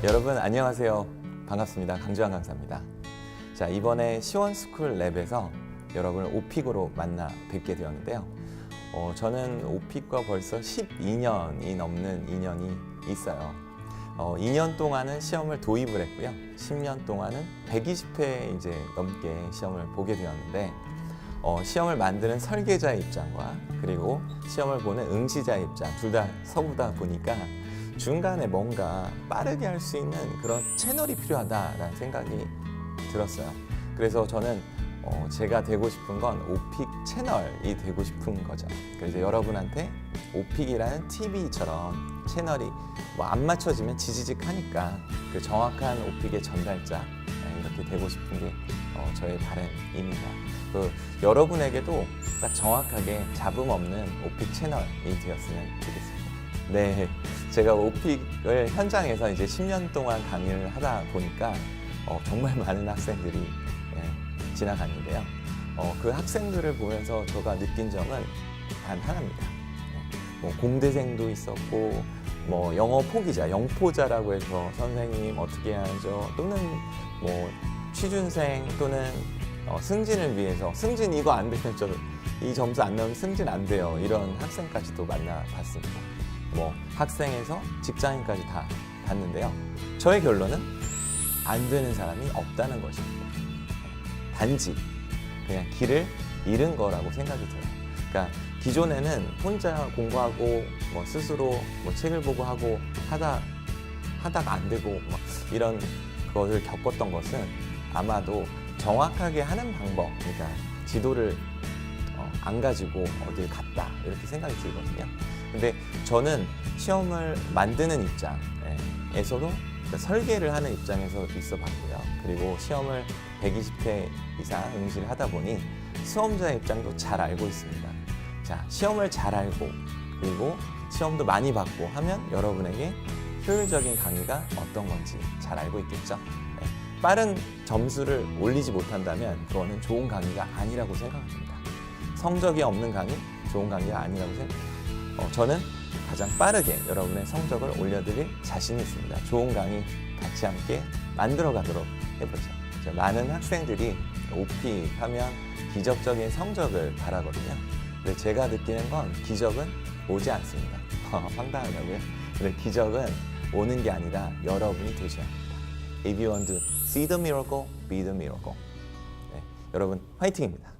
안녕하세요. 반갑습니다. 강주환 강사입니다. 자, 이번에 시원스쿨 랩에서 여러분을 오픽으로 만나 뵙게 되었는데요. 어, 저는 오픽과 벌써 12년이 넘는 인연이 있어요. 어, 2년 동안은 시험을 도입을 했고요. 10년 동안은 120회 이제 넘게 시험을 보게 되었는데 어, 시험을 만드는 설계자 입장과 그리고 시험을 보는 응시자 입장 둘 다 서보다 보니까 중간에 뭔가 빠르게 할 수 있는 그런 채널이 필요하다라는 생각이 들었어요. 그래서 저는 어, 제가 되고 싶은 건 오픽 채널이 되고 싶은 거죠. 그래서 여러분한테 오픽이라는 TV처럼 채널이 뭐 안 맞춰지면 지지직하니까 그 정확한 오픽의 전달자 네, 이렇게 되고 싶은 게 어, 저의 바람입니다. 그 여러분에게도 딱 정확하게 잡음 없는 오픽 채널이 되었으면 좋겠습니다. 네, 제가 오픽을 현장에서 이제 10년 동안 강의를 하다 보니까 어, 정말 많은 학생들이 예, 지나갔는데요. 어, 그 학생들을 보면서 제가 느낀 점은 단 하나입니다. 예, 뭐 공대생도 있었고, 뭐 영어 포기자, 영포자라고 해서 선생님 어떻게 하죠? 또는 뭐 취준생 또는 어, 승진을 위해서 승진 이거 안 되면 저이 점수 안 나오면 승진 안 돼요. 이런 학생까지도 만나봤습니다. 뭐 학생에서 직장인까지 다 봤는데요. 저의 결론은 안 되는 사람이 없다는 것입니다. 단지 그냥 길을 잃은 거라고 생각이 들어요. 그러니까 기존에는 혼자 공부하고 뭐 스스로 뭐 책을 보고 하고 하다 하다가 안 되고 막 이런 것을 겪었던 것은 아마도 정확하게 하는 방법, 그러니까 지도를 어, 안 가지고 어딜 갔다 이렇게 생각이 들거든요. 근데 저는 시험을 만드는 입장에서도 그러니까 설계를 하는 입장에서 있어 봤고요. 그리고 시험을 120회 이상 응시를 하다 보니 수험자 입장도 잘 알고 있습니다. 자, 시험을 잘 알고 그리고 시험도 많이 받고 하면 여러분에게 효율적인 강의가 어떤 건지 잘 알고 있겠죠. 네. 빠른 점수를 올리지 못한다면 그거는 좋은 강의가 아니라고 생각합니다. 성적이 없는 강의, 좋은 강의가 아니라고 생각합니다. 어, 저는 가장 빠르게 여러분의 성적을 올려드릴 자신이 있습니다. 좋은 강의 같이 함께 만들어 가도록 해보죠. 자, 많은 학생들이 오피 하면 기적적인 성적을 바라거든요. 근데 제가 느끼는 건 기적은 오지 않습니다. 황당하다고요? 근데 기적은 오는 게 아니라 여러분이 되셔야 합니다. If you want to see the miracle, be the miracle. 네, 여러분 화이팅입니다.